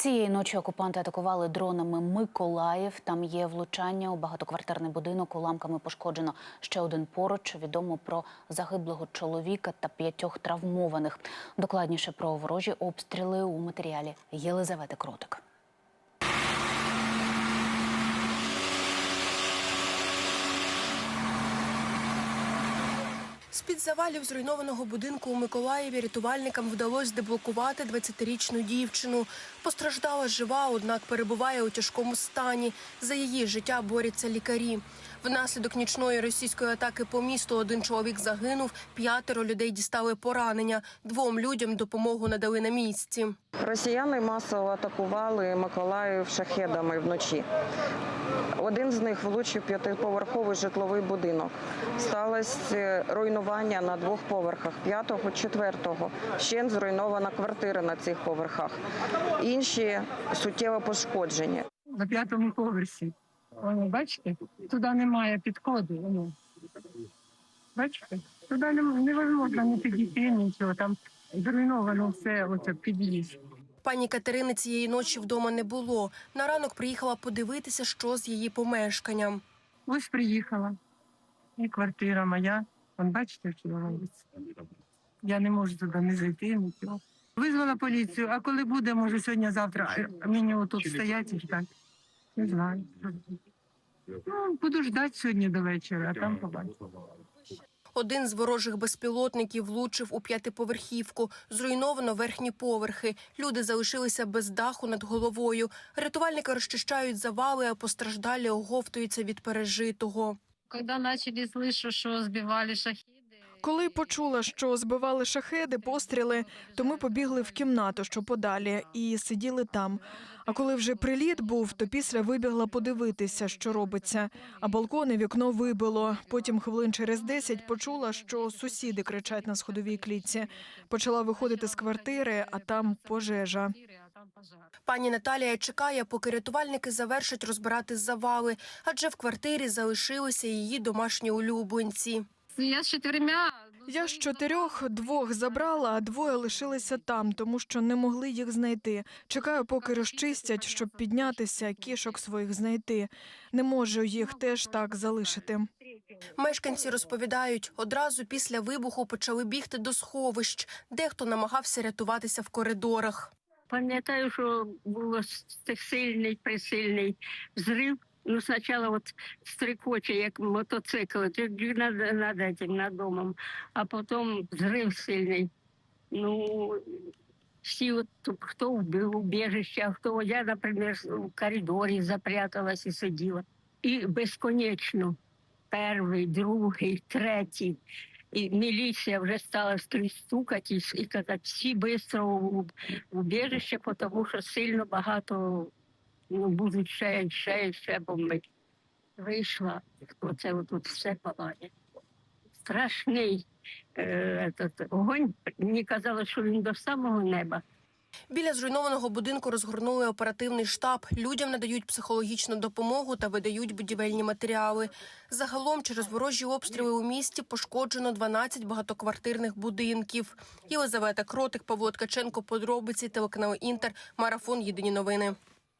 Цієї ночі окупанти атакували дронами Миколаїв. Там є влучання у багатоквартирний будинок. Уламками пошкоджено ще один поруч. Відомо про загиблого чоловіка та п'ятьох травмованих. Докладніше про ворожі обстріли у матеріалі Єлизавети Кротик. З-під завалів зруйнованого будинку у Миколаєві рятувальникам вдалося деблокувати 20-річну дівчину. Постраждала жива, однак перебуває у тяжкому стані. За її життя борються лікарі. Внаслідок нічної російської атаки по місту один чоловік загинув, п'ятеро людей дістали поранення. Двом людям допомогу надали на місці. Росіяни масово атакували Миколаїв шахедами вночі. Один з них влучив п'ятиповерховий житловий будинок. Сталося руйнування на двох поверхах п'ятого, четвертого. Ще зруйнована квартира на цих поверхах. Інші суттєво пошкоджені. на п'ятому поверсі. Воно, бачите, туди немає підходу. Воно. Бачите? Туди невозможно не підійти, нічого. Там зруйновано все, оце під'їзд. Пані Катерини цієї ночі вдома не було. На ранок приїхала подивитися, що з її помешканням. Ось приїхала. І квартира моя. Вон, бачите, що робиться. Я не можу туди не зайти, нічого. Визвала поліцію, а коли буде, може сьогодні-завтра мені тут стоять і ждать. Не знаю. Ну, буду ждати сьогодні до вечора, а там побачу. Один з ворожих безпілотників влучив у п'ятиповерхівку. Зруйновано верхні поверхи. Люди залишилися без даху над головою. Рятувальники розчищають завали, а постраждалі оговтуються від пережитого. Коли почали слышу, що збивали шахиды, Коли почула, що збивали шахеди, постріли, то ми побігли в кімнату, що подалі, і сиділи там. А коли вже приліт був, то після вибігла подивитися, що робиться. А балкон і вікно вибило. Потім хвилин через десять почула, що сусіди кричать на сходовій клітці. Почала виходити з квартири, а там пожежа. Пані Наталія чекає, поки рятувальники завершать розбирати завали, адже в квартирі залишилися її домашні улюбленці. Я с четырьмя. Я з чотирьох двох забрала, а двоє лишилися там, тому що не могли їх знайти. Чекаю, поки розчистять, щоб піднятися, кішок своїх знайти. Не можу їх теж так залишити. Мешканці розповідають, одразу після вибуху почали бігти до сховищ. Дехто намагався рятуватися в коридорах. Пам'ятаю, що було сильний, присильний взрив. Ну, спочатку от стрикоче, як мотоцикл, над, над, этим, над домом, а потім взрив сильний. Ну, всі, от, хто в убіжище, а хто я, наприклад, в коридорі запряталась і сиділа. І безконечно перший, другий, третій. І міліція вже стала скрізь стукати і, казати, всі швидко у убіжище, тому що сильно багато ну, будуть ще, ще, ще бомбити. Вийшла, оце тут все палає. Страшний е, этот, огонь. Мені казали, що він до самого неба. Біля зруйнованого будинку розгорнули оперативний штаб. Людям надають психологічну допомогу та видають будівельні матеріали. Загалом через ворожі обстріли у місті пошкоджено 12 багатоквартирних будинків. Єлизавета Кротик, Павло Ткаченко, подробиці, телеканал Інтер, марафон Єдині новини.